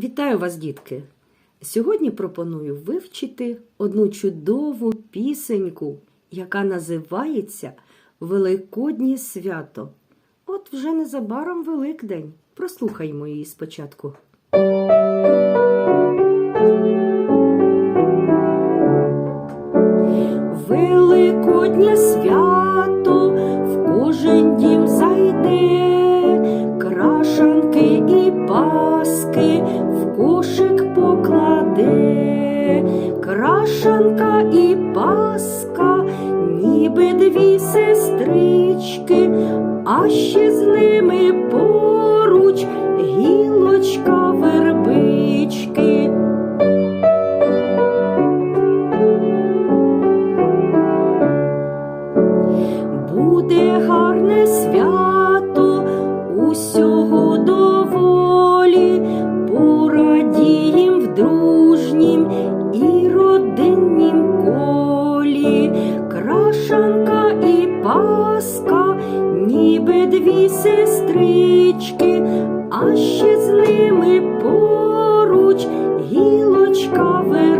Вітаю вас, дітки! Сьогодні пропоную вивчити одну чудову пісеньку, яка називається Великоднє свято. От вже незабаром Великдень. Прослухаймо її спочатку. Великоднє свято кошик покладе, крашанка і паска, ніби дві сестрички, а ще з ними поруч гілочка вербички. Буде гарне свято, дружнім і родиннім колі, крашанка і паска, ніби дві сестрички, а ще з ними поруч гілочка верна.